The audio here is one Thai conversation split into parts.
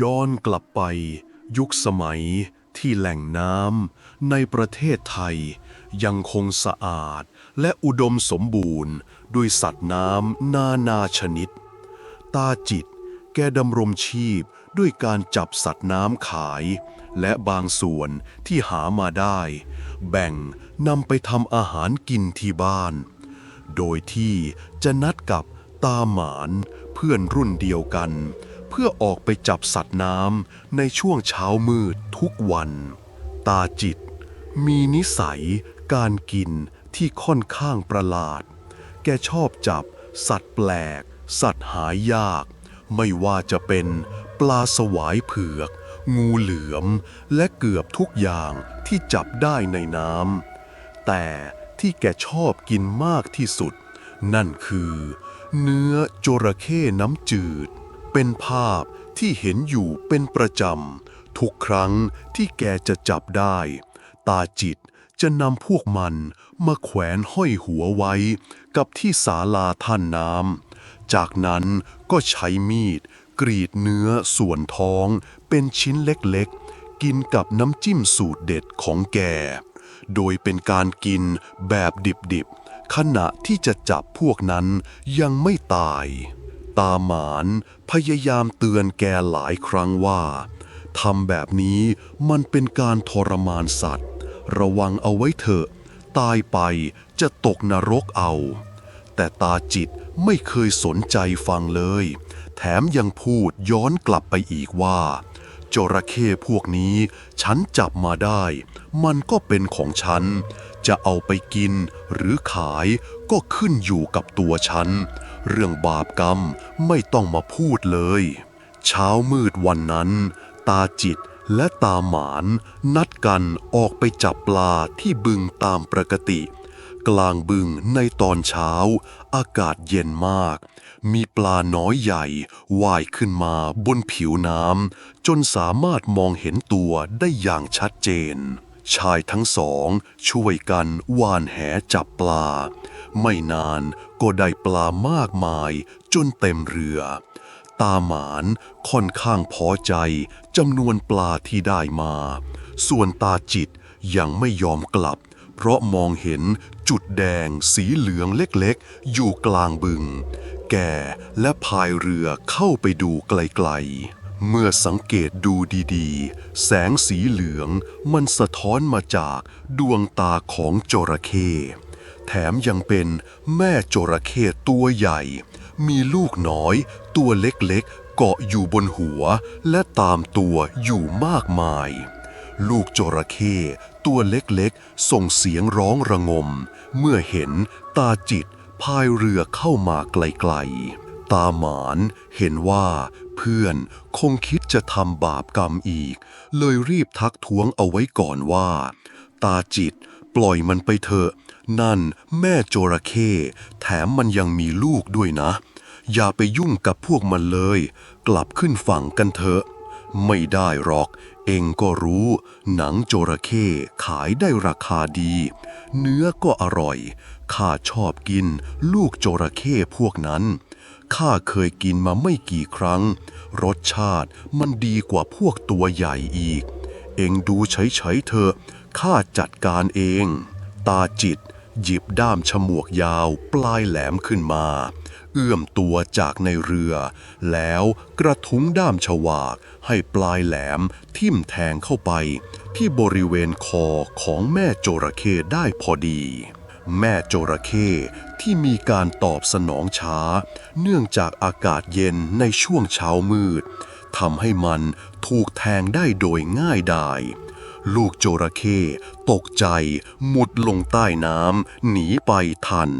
ย้อนกลับไป ยุคสมัยที่แหล่งน้ำในประเทศไทย ยังคงสะอาดและอุดมสมบูรณ์ ด้วยสัตว์น้ำนานาชนิด ตาจิตแกดำรงชีพด้วยการจับสัตว์น้ำขาย และบางส่วนที่หามาได้ แบ่งนำไปทำอาหารกินที่บ้าน โดยที่จะนัดกับตาหมานเพื่อนรุ่นเดียวกัน พื่อออกไปจับสัตว์น้ำในช่วงเช้ามืดทุกวัน ตาจิต มีนิสัยการกินที่ค่อนข้างประหลาด แกชอบจับสัตว์แปลก สัตว์หายยาก ไม่ว่าจะเป็นปลาสวายเผือก งูเหลือม และเกือบทุกอย่างที่จับได้ในน้ำ แต่ที่แกชอบกินมากที่สุด นั่นคือ เนื้อจระเข้น้ำจืด เป็นภาพที่เห็นอยู่เป็นประจำ ทุกครั้งที่แกจะจับได้ ตาจิตจะนำพวกมันมาแขวนห้อยหัวไว้ กับที่ศาลาท่านน้ำ จากนั้นก็ใช้มีด กรีดเนื้อส่วนท้องเป็นชิ้นเล็กๆ กินกับน้ำจิ้มสูตรเด็ดของแก โดยเป็นการกินแบบดิบๆ ขณะที่จะจับพวกนั้นยังไม่ตาย ตาหมาน พยายามเตือนแกหลายครั้งว่าทำแบบนี้มันเป็นการทรมานสัตว์ ระวังเอาไว้เถอะ ตายไปจะตกนรกเอา แต่ตาจิตไม่เคยสนใจฟังเลย แถมยังพูดย้อนกลับไปอีกว่า จระเข้พวกนี้ฉันจับมาได้ มันก็เป็นของฉัน จะเอาไปกินหรือขายก็ขึ้นอยู่กับตัวฉัน เรื่องบาปกรรมไม่ต้องมาพูดเลย เช้ามืดวันนั้น ตาจิตและตาหมานนัดกันออกไปจับปลาที่บึงตามปกติ กลางบึงในตอนเช้า อากาศเย็นมาก มีปลาน้อยใหญ่ว่ายขึ้นมาบนผิวน้ำจนสามารถมองเห็นตัวได้อย่างชัดเจน ชายทั้งสองช่วยกันว่านแหจับปลา ไม่นานก็ได้ปลามากมายจนเต็มเรือ ตาหมานค่อนข้างพอใจจำนวนปลาที่ได้มา ส่วนตาจิตยังไม่ยอมกลับ เพราะมองเห็นจุดแดงสีเหลืองเล็กๆ อยู่กลางบึง แกและพายเรือเข้าไปดูไกลๆ เมื่อสังเกตดูดีๆ แสงสีเหลืองมันสะท้อนมาจากดวงตาของจระเข้แถมยังเป็นแม่จระเข้ตัวใหญ่ มีลูกน้อย ตัวเล็กๆ เกาะอยู่บนหัว และตามตัวอยู่มากมาย ลูกจระเข้ตัวเล็กๆ ส่งเสียงร้องระงม เมื่อเห็นตาจิตพายเรือเข้ามาไกลๆ ตาหมานเห็นว่า เพื่อนคงคิดจะทำบาปกรรมอีก เลยรีบทักท้วงเอาไว้ก่อนว่า ตาจิตปล่อยมันไปเถอะ นั่นแม่จระเข้แถมมันยังมีลูกด้วยนะ อย่าไปยุ่งกับพวกมันเลย กลับขึ้นฝั่งกันเถอะ ไม่ได้หรอก เองก็รู้ หนังจระเข้ขายได้ราคาดี เนื้อก็อร่อย ข้าชอบกินลูกจระเข้พวกนั้น ข้าเคยกินมาไม่กี่ครั้ง รสชาติมันดีกว่าพวกตัวใหญ่อีก เองดูเฉยๆเถอะข้าจัดการเอง ตาจิต หยิบด้ามฉมวกยาวปลายแหลมขึ้นมา เอื้อมตัวจากในเรือ แล้วกระทุ้งด้ามฉวาก ให้ปลายแหลมทิ่มแทงเข้าไป ที่บริเวณคอของแม่จระเข้ได้พอดี แม่จระเข้ที่มีการตอบสนองช้า เนื่องจากอากาศเย็นในช่วงเช้ามืดทำให้มันถูกแทงได้โดยง่ายดายลูกจระเข้ตกใจหมุดลงใต้น้ำหนีไปทัน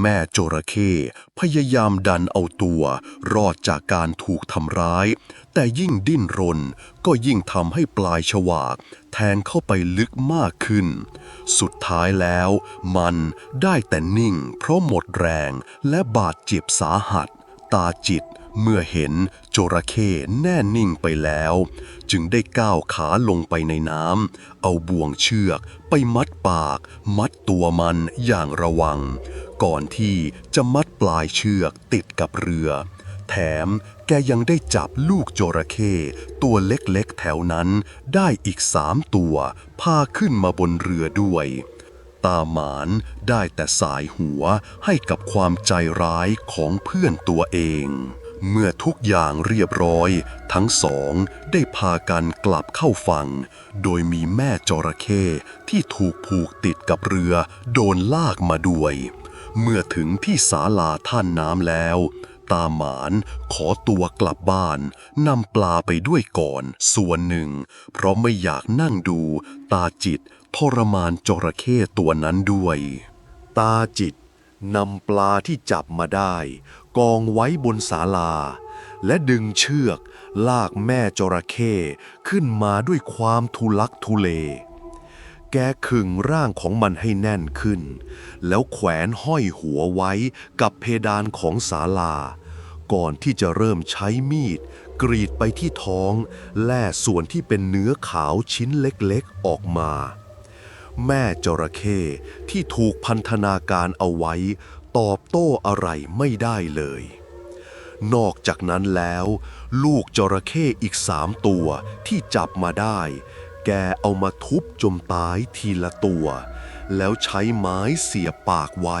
แม่จระเข้พยายามดันเอาตัว รอดจากการถูกทำร้าย แต่ยิ่งดิ้นรนก็ยิ่งทำให้ปลายฉวาก แทงเข้าไปลึกมากขึ้น สุดท้ายแล้ว มันได้แต่นิ่ง เพราะหมดแรงและบาดเจ็บสาหัส ตาจิตเมื่อเห็นจระเข้แน่นิ่งไปแล้ว จึงได้ก้าวขาลงไปในน้ำเอาบ่วงเชือกไปมัดปาก มัดตัวมันอย่างระวัง ก่อนที่จะมัดปลายเชือกติดกับเรือ แถม แกยังได้จับลูกจระเข้ตัวเล็กๆแถวนั้นได้อีกสามตัว พาขึ้นมาบนเรือด้วย ตาหมานได้แต่สายหัวให้กับความใจร้ายของเพื่อนตัวเอง เมื่อทุกอย่างเรียบร้อย ทั้งสองได้พากันกลับเข้าฝั่ง โดยมีแม่จระเข้ที่ถูกผูกติดกับเรือ โดนลากมาด้วย เมื่อถึงที่ศาลาท่านน้ำแล้ว ตาหมาน ขอตัวกลับบ้านนำปลาไปด้วยก่อน ส่วนหนึ่ง เพราะไม่อยากนั่งดู ตาจิตทรมานจระเข้ตัวนั้นด้วย ตาจิตนำปลาที่จับมาได้ กองไว้บนศาลา และดึงเชือก ลากแม่จระเข้ขึ้นมาด้วยความทุลักทุเล แกขึงร่างของมันให้แน่นขึ้น แล้วแขวนห้อยหัวไว้กับเพดานของศาลา ก่อนที่จะเริ่มใช้มีด กรีดไปที่ท้อง แล่ส่วนที่เป็นเนื้อขาวชิ้นเล็กๆออกมา แม่จระเข้ที่ถูกพันธนาการเอาไว้ ตอบโต้อะไรไม่ได้เลย นอกจากนั้นแล้ว ลูกจระเข้อีกสามตัวที่จับมาได้ แกเอามาทุบจมตายทีละตัว แล้วใช้ไม้เสียบปากไว้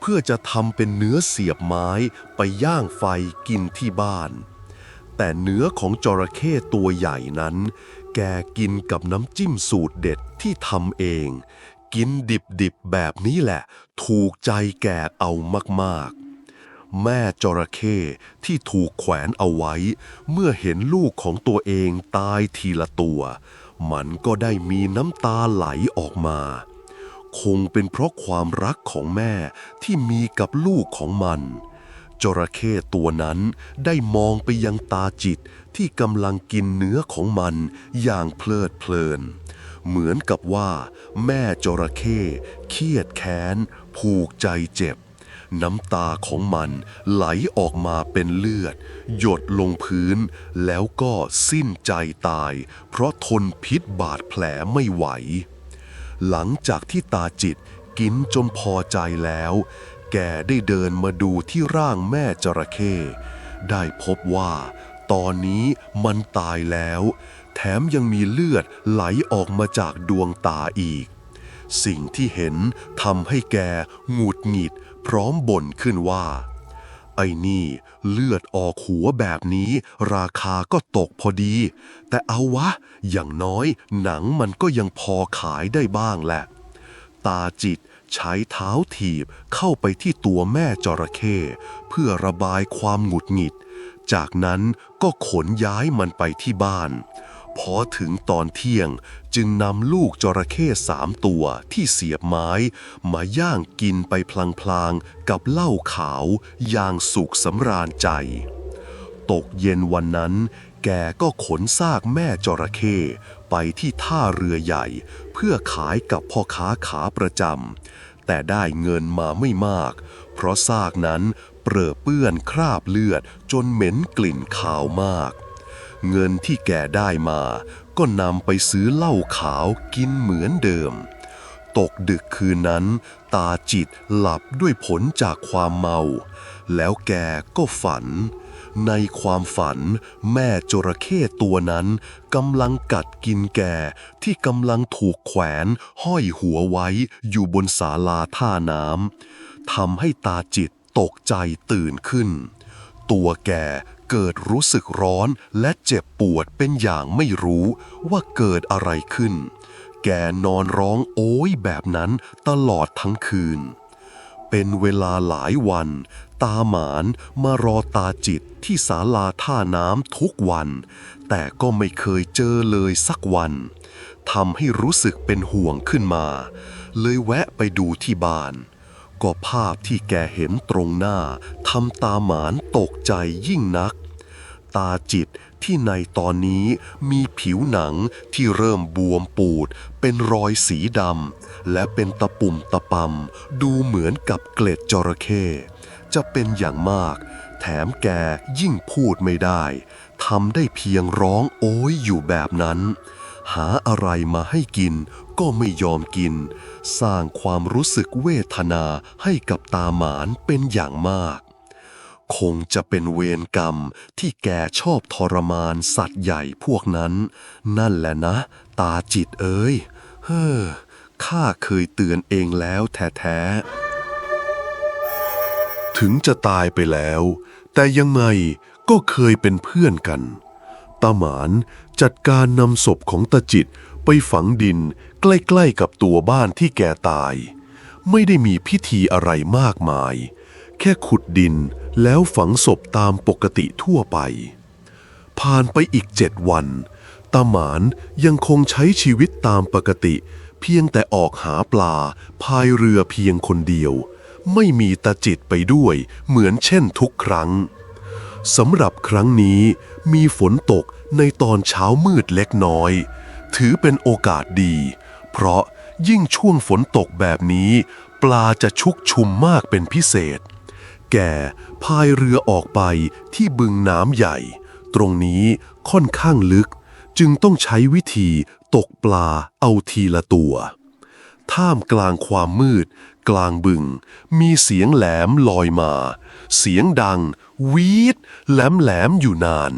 เพื่อจะทำเป็นเนื้อเสียบไม้ไปย่างไฟกินที่บ้าน แต่เนื้อของจระเข้ตัวใหญ่นั้น แกกินกับน้ำจิ้มสูตรเด็ดที่ทำเอง กินดิบๆแบบนี้แหละ ถูกใจแกเอามากๆแม่จระเข้ที่ถูกแขวนเอาไว้ เมื่อเห็นลูกของตัวเองตายทีละตัว มันก็ได้มีน้ำตาไหลออกมา คงเป็นเพราะความรักของแม่ที่มีกับลูกของมัน จระเข้ตัวนั้นได้มองไปยังตาจิตที่กำลังกินเนื้อของมันอย่างเพลิดเพลิน เหมือนกับว่าแม่จระเข้เครียดแค้น ผูกใจเจ็บ น้ำตาของมันไหลออกมาเป็นเลือด หยดลงพื้น แล้วก็สิ้นใจตาย เพราะทนพิษบาดแผลไม่ไหว หลังจากที่ตาจิตกินจนพอใจแล้ว แกได้เดินมาดูที่ร่างแม่จระเข้ ได้พบว่า ตอนนี้มันตายแล้ว แถมยังมีเลือดไหลออกมาจากดวงตาอีก สิ่งที่เห็นทำให้แกหงุดหงิดพร้อมบ่นขึ้นว่า ไอ้นี่เลือดออกหัวแบบนี้ ราคาก็ตกพอดี แต่เอาวะ อย่างน้อยหนังมันก็ยังพอขายได้บ้างแหละ ตาจิตใช้เท้าถีบเข้าไปที่ตัวแม่จระเข้เพื่อระบายความหงุดหงิด จากนั้นก็ขนย้ายมันไปที่บ้าน พอถึงตอนเที่ยงจึงนำลูกจระเข้สามตัวที่เสียบไม้ มาย่างกินไปพลางๆ กับเหล้าขาวอย่างสุขสำราญใจ ตกเย็นวันนั้น แกก็ขนซากแม่จระเข้ไปที่ท่าเรือใหญ่ เพื่อขายกับพ่อค้าขาประจำแต่ได้เงินมาไม่มาก เพราะซากนั้นเปรอะเปื้อนคราบเลือดจนเหม็นกลิ่นขาวมาก เงินที่แกได้มา ก็นำไปซื้อเหล้าขาวกินเหมือนเดิม ตกดึกคืนนั้น ตาจิตหลับด้วยผลจากความเมา แล้วแกก็ฝัน ในความฝัน แม่จระเข้ตัวนั้นกำลังกัดกินแกที่กำลังถูกแขวนห้อยหัวไว้อยู่บนศาลาท่าน้ำทำให้ตาจิตตกใจตื่นขึ้น ตัวแก เกิดรู้สึกร้อนและเจ็บปวดเป็นอย่างไม่รู้ว่าเกิดอะไรขึ้น แกนอนร้องโอยแบบนั้นตลอดทั้งคืน เป็นเวลาหลายวัน ตาหมานมารอตาจิตที่ศาลาท่าน้ำทุกวัน แต่ก็ไม่เคยเจอเลยสักวันทำให้รู้สึกเป็นห่วงขึ้นมา เลยแวะไปดูที่บ้าน ก็ภาพที่แกเห็นตรงหน้าทำตาหมานตกใจยิ่งนัก ตาจิตที่ในตอนนี้มีผิวหนังที่เริ่มบวมปูด เป็นรอยสีดำและเป็นตะปุ่มตะปำดูเหมือนกับเกล็ดจระเข้จะเป็นอย่างมาก แถมแกยิ่งพูดไม่ได้ทำได้เพียงร้องโอ้ยอยู่แบบนั้น หาอะไรมาให้กิน ก็ไม่ยอมกิน สร้างความรู้สึกเวทนาให้กับตาหมานเป็นอย่างมาก คงจะเป็นเวรกรรมที่แกชอบทรมานสัตว์ใหญ่พวกนั้น นั่นแหละนะ ตาจิตเอ้ย เฮ้อข้าเคยเตือนเองแล้วแท้ๆ ถึงจะตายไปแล้ว แต่ยังไงก็เคยเป็นเพื่อนกัน ตาหมานจัดการนำศพของตาจิตไปฝังดิน ใกล้ๆกับตัวบ้านที่แกตาย ไม่ได้มีพิธีอะไรมากมาย แค่ขุดดินแล้วฝังศพตามปกติทั่วไป ผ่านไปอีกเจ็ดวัน ตาหมานยังคงใช้ชีวิตตามปกติ เพียงแต่ออกหาปลาพายเรือเพียงคนเดียว ไม่มีตาจิตไปด้วยเหมือนเช่นทุกครั้งสำหรับครั้งนี้มีฝนตกในตอนเช้ามืดเล็กน้อย ถือเป็นโอกาสดี เพราะยิ่งช่วงฝนตกแบบนี้ ปลาจะชุกชุมมากเป็นพิเศษ แกพายเรือออกไปที่บึงน้ำใหญ่ ตรงนี้ค่อนข้างลึก จึงต้องใช้วิธีตกปลาเอาทีละตัว ท่ามกลางความมืด กลางบึง มีเสียงแหลมลอยมา เสียงดัง วีดแหลมแหลมอยู่นาน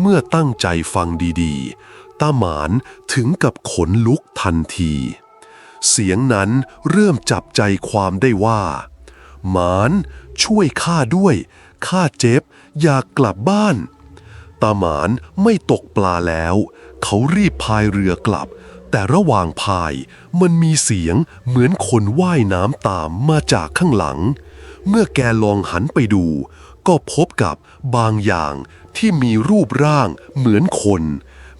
เมื่อตั้งใจฟังดีๆ ตาหมานถึงกับขนลุกทันที เสียงนั้นเริ่มจับใจความได้ว่า หมานช่วยข้าด้วย ข้าเจ็บ อยากกลับบ้าน ตาหมานไม่ตกปลาแล้ว เขารีบพายเรือกลับ แต่ระหว่างพายมันมีเสียงเหมือนคนว่ายน้ำตามมาจากข้างหลัง เมื่อแกลองหันไปดู ก็พบกับบางอย่างที่มีรูปร่างเหมือนคน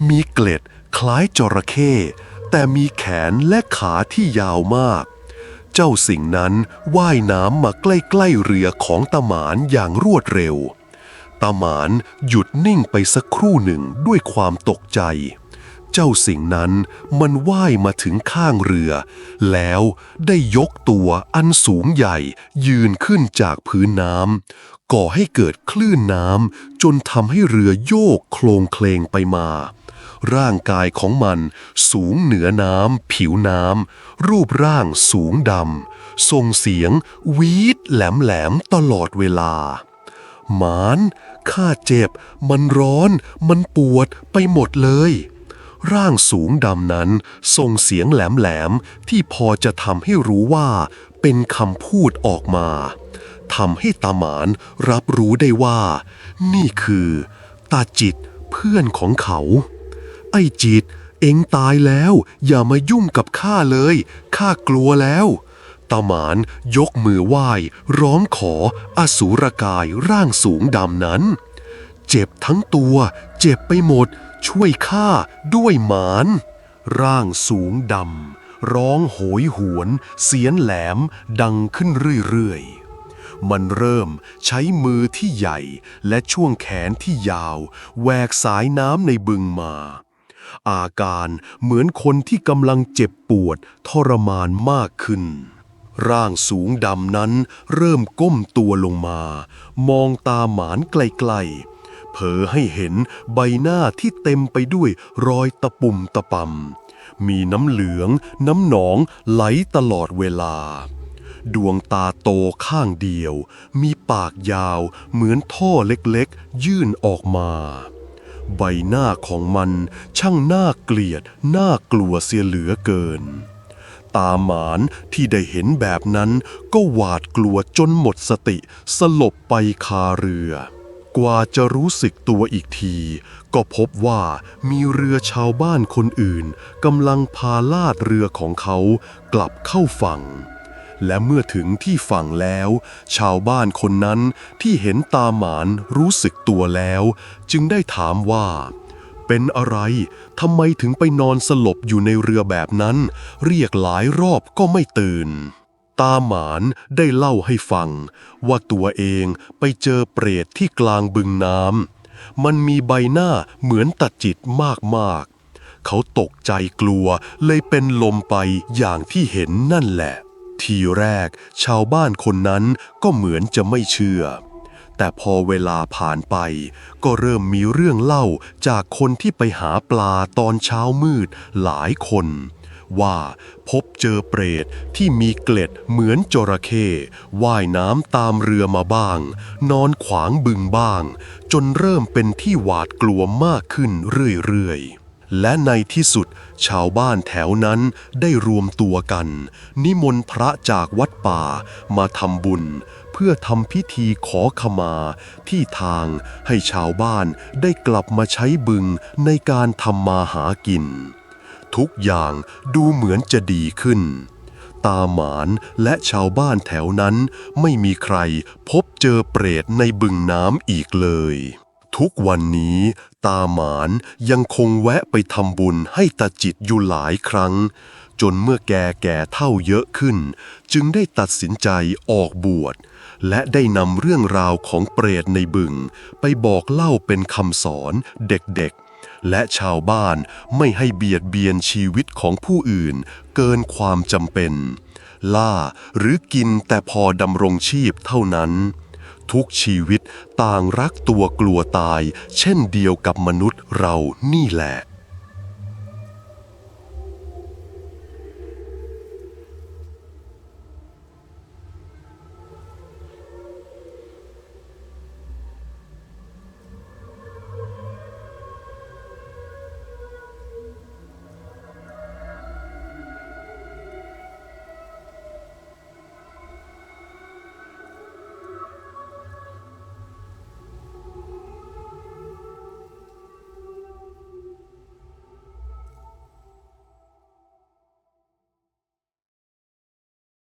มีเกล็ดคล้ายจระเข้แต่มีแขนและขาที่ยาวมาก เจ้าสิ่งนั้นว่ายน้ำมาใกล้ๆเรือของตาหมานอย่างรวดเร็ว ตาหมานหยุดนิ่งไปสักครู่หนึ่งด้วยความตกใจ เจ้าสิ่งนั้นมันว่ายมาถึงข้างเรือ แล้วได้ยกตัวอันสูงใหญ่ยืนขึ้นจากพื้นน้ำก่อให้เกิดคลื่นน้ำจนทำให้เรือโยกโคลงเคลงไปมา ร่างกายของมันสูงเหนือน้ำผิวน้ำรูปร่างสูงดำส่งเสียงวีดแหลมแหลมตลอดเวลา หมานข้าเจ็บ มันร้อน มันปวดไปหมดเลย ร่างสูงดำนั้นส่งเสียงแหลมๆที่พอจะทำให้รู้ว่าเป็นคำพูดออกมาทำให้ตาหมานรับรู้ได้ว่า นี่คือ ตาจิตเพื่อนของเขา ไอ้จิตเอ็งตายแล้ว อย่ามายุ่งกับข้าเลยข้ากลัวแล้วตาหมานยกมือไหว้ ร้องขออสูรกายร่างสูงดำนั้น เจ็บทั้งตัว เจ็บไปหมด ช่วยข้าด้วยหมาน ร่างสูงดำร้องโหยหวน เสียงแหลมดังขึ้นเรื่อยๆ มันเริ่มใช้มือที่ใหญ่และช่วงแขนที่ยาวแหวกสายน้ำในบึงมา อาการเหมือนคนที่กำลังเจ็บปวดทรมานมากขึ้น ร่างสูงดำนั้นเริ่มก้มตัวลงมา มองตาหมานไกลๆ เผยให้เห็นใบหน้าที่เต็มไปด้วยรอยตะปุ่มตะปำมีน้ำเหลือง น้ำหนองไหลตลอดเวลาดวงตาโตข้างเดียว มีปากยาวเหมือนท่อเล็กๆ ยื่นออกมา ใบหน้าของมันช่างน่าเกลียด น่ากลัวเสียเหลือเกิน ตาหมานที่ได้เห็นแบบนั้นก็หวาดกลัวจนหมดสติ สลบไปคาเรือ กว่าจะรู้สึกตัวอีกที ก็พบว่ามีเรือชาวบ้านคนอื่นกำลังพาลาดเรือของเขากลับเข้าฝั่ง และเมื่อถึงที่ฝั่งแล้ว ชาวบ้านคนนั้นที่เห็นตาหมานรู้สึกตัวแล้ว จึงได้ถามว่า เป็นอะไรทำไมถึงไปนอนสลบอยู่ในเรือแบบนั้น เรียกหลายรอบก็ไม่ตื่น ตาหมานได้เล่าให้ฟัง ว่าตัวเองไปเจอเปรตที่กลางบึงน้ำมันมีใบหน้าเหมือนตัดจิตมากๆเขาตกใจกลัวเลยเป็นลมไปอย่างที่เห็นนั่นแหละ ทีแรก ชาวบ้านคนนั้นก็เหมือนจะไม่เชื่อ แต่พอเวลาผ่านไป ก็เริ่มมีเรื่องเล่าจากคนที่ไปหาปลาตอนเช้ามืดหลายคน ว่าพบเจอเปรตที่มีเกล็ดเหมือนจระเข้ว่ายน้ำตามเรือมาบ้าง นอนขวางบึงบ้าง จนเริ่มเป็นที่หวาดกลัวมากขึ้นเรื่อยๆ และในที่สุดชาวบ้านแถวนั้นได้รวมตัวกัน นิมนต์พระจากวัดป่ามาทำบุญ เพื่อทำพิธีขอขมา ที่ทางให้ชาวบ้านได้กลับมาใช้บึงในการทำมาหากิน ทุกอย่างดูเหมือนจะดีขึ้น ตาหมานและชาวบ้านแถวนั้นไม่มีใครพบเจอเปรตในบึงน้ำอีกเลย ทุกวันนี้ ตาหมานยังคงแวะไปทำบุญให้ตาจิตอยู่หลายครั้ง จนเมื่อแกแก่เท่าเยอะขึ้น จึงได้ตัดสินใจออกบวช และได้นำเรื่องราวของเปรตในบึง ไปบอกเล่าเป็นคำสอนเด็กๆ และชาวบ้านไม่ให้เบียดเบียนชีวิตของผู้อื่น เกินความจำเป็น ล่าหรือกินแต่พอดำรงชีพเท่านั้น ทุกชีวิตต่างรักตัวกลัวตาย เช่นเดียวกับมนุษย์เรานี่แหละ